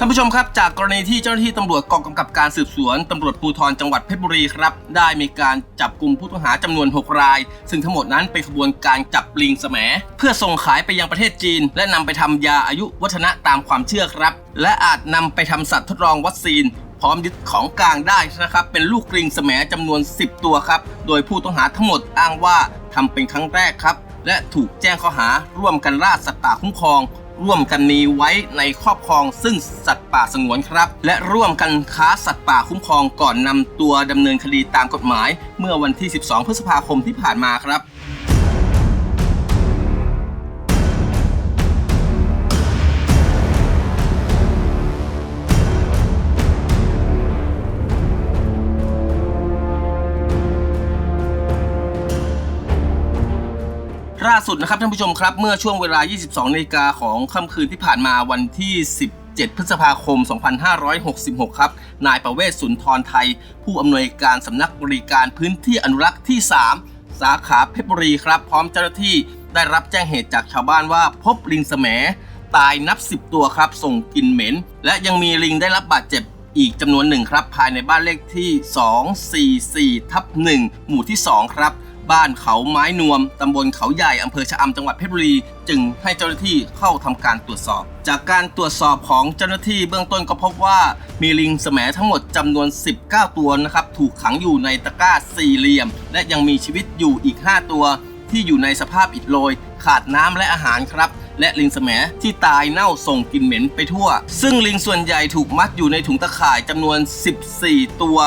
ท่านผู้ชมครับจากกรณีที่เจ้าหน้าที่ตำรวจกองกำกับการสืบสวนตำรวจภูธรจังหวัดเพชรบุรีครับ ได้มีการจับกลุ่มผู้ต้องหาจำนวน 6 ราย ซึ่งทั้งหมดนั้นเป็นขบวนการจับลิงแสมเพื่อส่งขายไปยังประเทศจีน และนำไปทำยาอายุวัฒนะตามความเชื่อครับ และอาจนำไปทำสัตว์ทดลองวัคซีน พร้อมยึดของกลางได้นะครับ เป็นลูกกริงแสมจำนวน 10 ตัวครับ โดยผู้ต้องหาทั้งหมดอ้างว่าทำเป็นครั้งแรกครับและถูกแจ้งข้อหาร่วมกันล่าสัตว์ป่าคุ้มครอง ร่วมกันมีไว้ในครอบครองซึ่งสัตว์ป่าสงวนครับ และร่วมกันค้าสัตว์ป่าคุ้มครองก่อนนำตัวดำเนินคดีตามกฎหมาย เมื่อวันที่ 12 พฤษภาคมที่ผ่านมาครับ ล่าสุดนะครับท่านผู้ชมครับ เมื่อช่วงเวลา 22นาฬิกาของค่ำคืนที่ผ่านมาวันที่17พฤษภาคม 2566 ครับ นายประเวศสุนทรไทย ผู้อำนวยการสำนักบริการพื้นที่อนุรักษ์ที่ 3 สาขาเพชรบุรีครับ พร้อมเจ้าหน้าที่ได้รับแจ้งเหตุจากชาวบ้านว่าพบลิงแสมตายนับ 10 ตัวครับ ส่งกลิ่นเหม็น และยังมีลิงได้รับบาดเจ็บอีกจำนวนหนึ่งครับ ภายในบ้านเลขที่ 244ทับ1หมู่ที่ 2 ครับ บ้านเขาไม้นวม ตำบลเขาใหญ่อำเภอชะอำจังหวัดเพชรบุรี จึงให้เจ้าหน้าที่เข้าทำการตรวจสอบ จากการตรวจสอบของเจ้าหน้าที่เบื้องต้นก็พบว่ามีลิงแสมทั้งหมดจำนวน 19 ตัวนะครับถูกขังอยู่ในตะกร้าสี่เหลี่ยม และยังมีชีวิตอยู่อีก 5 ตัว ที่อยู่ในสภาพอิดโรย ขาดน้ำและอาหารครับและลิงแสมที่ตายเน่าส่งกลิ่นเหม็นไปทั่ว ซึ่งลิงส่วนใหญ่ถูกมัดอยู่ในถุงตะข่ายจำนวน 14 ตัว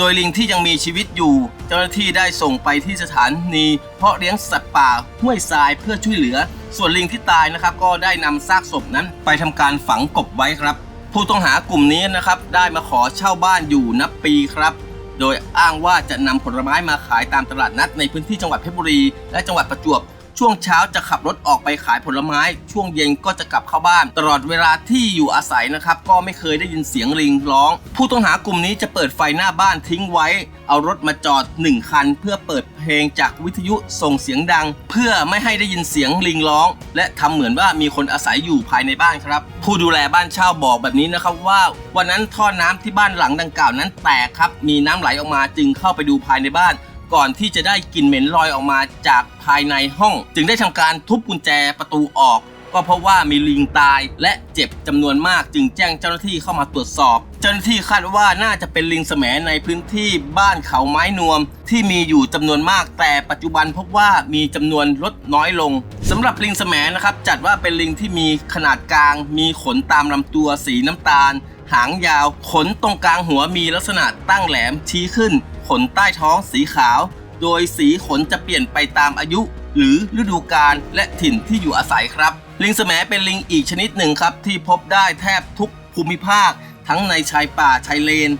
โดยลิงที่ยังมีชีวิตอยู่ เจ้าหน้าที่ได้ส่งไปที่สถานีเพาะเลี้ยงสัตว์ป่าห้วยทรายเพื่อช่วยเหลือ ส่วนลิงที่ตายนะครับก็ได้นำซากศพนั้น ไปทำการฝังกบไว้ครับ ผู้ต้องหากลุ่มนี้นะครับได้มาขอเช่าบ้านอยู่นับปีครับ โดยอ้างว่าจะนำผลไม้มาขายตามตลาดนัดในพื้นที่จังหวัดเพชรบุรี และจังหวัดประจวบ ช่วงเช้าจะขับรถออกไปขายผลไม้ ช่วงเย็นก็จะกลับเข้าบ้าน ตลอดเวลาที่อยู่อาศัยนะครับ ก็ไม่เคยได้ยินเสียงลิงร้อง ผู้ต้องหากลุ่มนี้จะเปิดไฟหน้าบ้านทิ้งไว้ เอารถมาจอด 1 คัน เพื่อเปิดเพลงจากวิทยุส่งเสียงดัง เพื่อไม่ให้ได้ยินเสียงลิงร้อง และทำเหมือนว่ามีคนอาศัยอยู่ภายในบ้านครับ ผู้ดูแลบ้านเช่าบอกแบบนี้นะครับว่า วันนั้นท่อน้ำที่บ้านหลังดังกล่าวนั้นแตกครับ มีน้ำไหลออกมาจึงเข้าไปดูภายในบ้าน ก่อนที่จะได้กลิ่นเหม็นลอยออกมาจากภายในห้อง จึงได้ทำการทุบกุญแจประตูออก ก็เพราะว่ามีลิงตายและเจ็บจำนวนมากจึงแจ้งเจ้าหน้าที่เข้ามาตรวจสอบ เจ้าหน้าที่คาดว่าน่าจะเป็นลิงแสมในพื้นที่บ้านเขาไม้นวม ที่มีอยู่จำนวนมากแต่ปัจจุบันพบว่ามีจำนวนลดน้อยลงสำหรับลิงแสมนะครับจัดว่าเป็นลิงที่มีขนาดกลาง มีขนตามลำตัวสีน้ำตาลหางยาว ขนตรงกลางหัวมีลักษณะตั้งแหลมชี้ขึ้น ขนใต้ท้องสีขาว โดยสีขนจะเปลี่ยนไปตามอายุ หรือฤดูกาลและถิ่นที่อยู่อาศัยครับ ลิงแสมเป็นลิงอีกชนิดหนึ่งครับ ที่พบได้แทบทุกภูมิภาค ทั้งในชายป่าชายเลน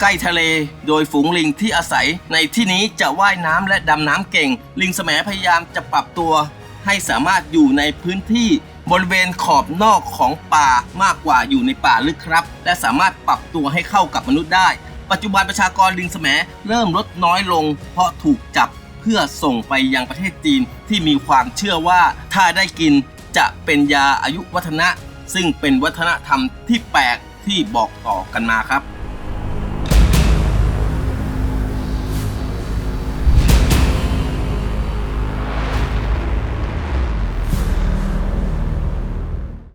ใกล้ทะเล โดยฝูงลิงที่อาศัย ในที่นี้จะว่ายน้ำและดำน้ำเก่ง ลิงแสมพยายามจะปรับตัว ให้สามารถอยู่ในพื้นที่บริเวณขอบนอกของป่ามากกว่าอยู่ในป่าลึกครับ และสามารถปรับตัวให้เข้ากับมนุษย์ได้ ปัจจุบันประชากรลิงแสมเริ่มลดน้อยลง เพราะถูกจับเพื่อส่งไปยังประเทศจีนที่มีความเชื่อว่าถ้าได้กินจะเป็นยาอายุวัฒนะ ซึ่งเป็นวัฒนธรรมที่แปลกที่บอกต่อกันมาครับ